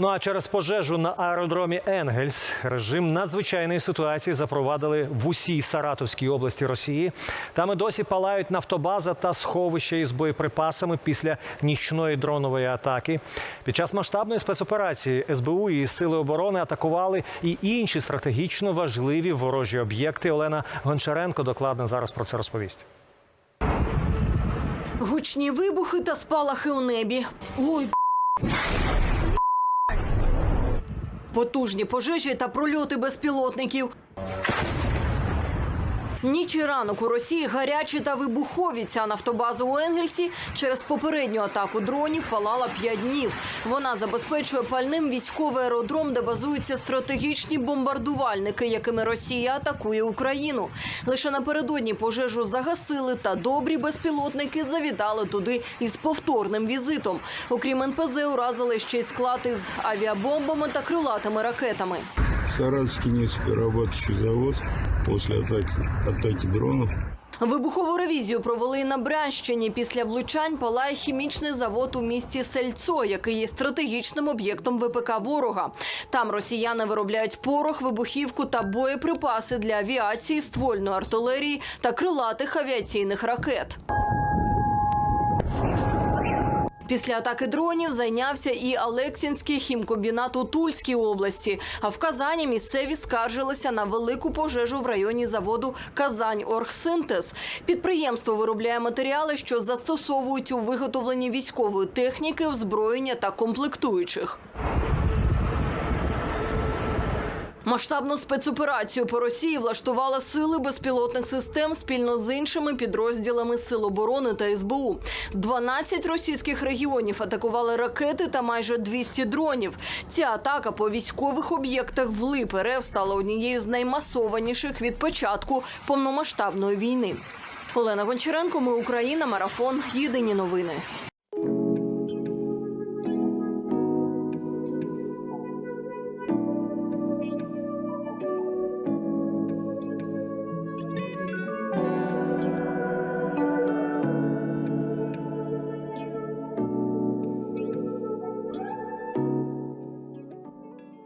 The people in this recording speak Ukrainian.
Ну а через пожежу на аеродромі Енгельс режим надзвичайної ситуації запровадили в усій Саратовській області Росії. Там і досі палають нафтобаза та сховища із боєприпасами після нічної дронової атаки. Під час масштабної спецоперації СБУ і сили оборони атакували і інші стратегічно важливі ворожі об'єкти. Олена Гончаренко докладно зараз про це розповість. Гучні вибухи та спалахи у небі. Ой, Потужні пожежі та прольоти безпілотників. Ніч і ранок у Росії гарячі та вибухові. Ця нафтобаза у Енгельсі через попередню атаку дронів палала 5 днів. Вона забезпечує пальним військовий аеродром, де базуються стратегічні бомбардувальники, якими Росія атакує Україну. Лише напередодні пожежу загасили, та добрі безпілотники завітали туди із повторним візитом. Окрім НПЗ, уразили ще й склад із авіабомбами та крилатими ракетами. Саратовский нефтеперерабатывающий завод после атаки, атаки дронов Вибухову ревізію провели на Брянщині. Після влучань палає хімічний завод у місті Сельцо, який є стратегічним об'єктом ВПК ворога. Там росіяни виробляють порох, вибухівку та боєприпаси для авіації, ствольної артилерії та крилатих авіаційних ракет. Після атаки дронів зайнявся і Алексінський хімкомбінат у Тульській області. А в Казані місцеві скаржилися на велику пожежу в районі заводу Казань Оргсинтез. Підприємство виробляє матеріали, що застосовують у виготовленні військової техніки, озброєння та комплектуючих. Масштабну спецоперацію по Росії влаштували сили безпілотних систем спільно з іншими підрозділами Сил оборони та СБУ. 12 російських регіонів атакували ракети та майже 200 дронів. Ця атака по військових об'єктах в Лип стала однією з наймасованіших від початку повномасштабної війни. Олена Гончаренко, ми Україна, марафон. Єдині новини.